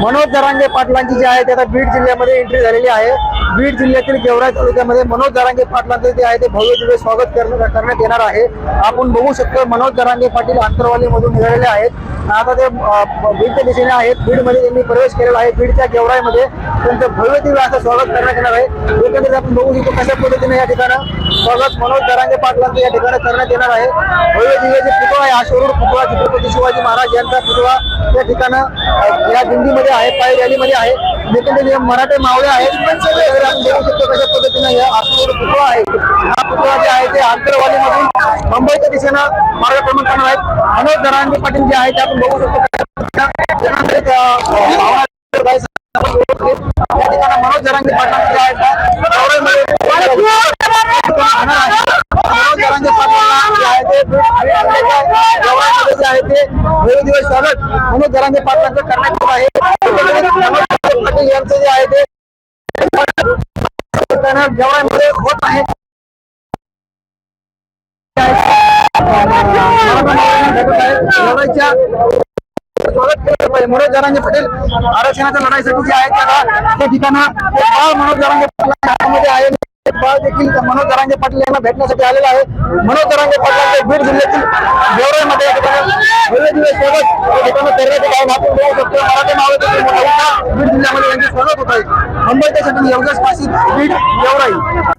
मनोज दरांगे पाटलांची जी आहे ते आता बीड जिल्ह्यामध्ये एंट्री झालेली आहे. बीड जिल्ह्यातील गेवराई तालुक्यामध्ये मनोज दरांगे पाटलांचे जे आहे ते भव्य दिव्य स्वागत करण्यात करण्यात येणार आहे. आपण बघू शकतो मनोज दरांगे पाटील आंतरवालीमधून निघालेले आहेत. आता ते बीडच्या दिशेने आहेत. बीडमध्ये त्यांनी प्रवेश केलेला आहे. बीडच्या गेवराईमध्ये त्यांचं भव्य दिव्य असं स्वागत करण्यात येणार आहे. एकंदरीत आपण बघू शकतो कशा पद्धतीने या ठिकाणं स्वागत मनोज दरांगे पाटलांचं या ठिकाणी करण्यात येणार आहे. भव्य दिव्य जे पुतळा आहे हा पुतळा छत्रपती शिवाजी महाराज यांचा पुतळा या ठिकाणं या दिंडीमध्ये आहे पायी रॅलीमध्ये आहे. देखील मराठे मावळे आहेत पण सगळे बघू शकतो कशा पद्धतीने या आसूड पुतळा आहे हा पुतळा जे आहे ते आंतरवालीमधून मुंबईच्या दिशेनं मार्ग करणार आहेत. मनोज जरांगे पाटील जे आहेत ते आपण बघू शकतो. या ठिकाणी मनोज जरांगे पाटील जे आहेत आहे. आहे ते दिवस स्वागत जरांगे पाटलांचं करण्यात आहे. गौरवमध्ये होत आहे. लढाईच्या स्वागत केलं पाहिजे. मनोज जरांगे पटेल आरक्षणाच्या लढाईसाठी जे आहेत त्याला ते मनोज जरांगे आहे. देखील मनोज दरांगे पाटील यांना भेटण्यासाठी आलेला आहे. मनोज दरांगे पाटलांचे बीड जिल्ह्यातील गेवराईमध्ये या ठिकाणी स्वागत मराठी मावळे बीड जिल्ह्यामध्ये यांचे स्वागत होत आहे. मुंबईच्या साठी योगेश पाशी बीड देवराई.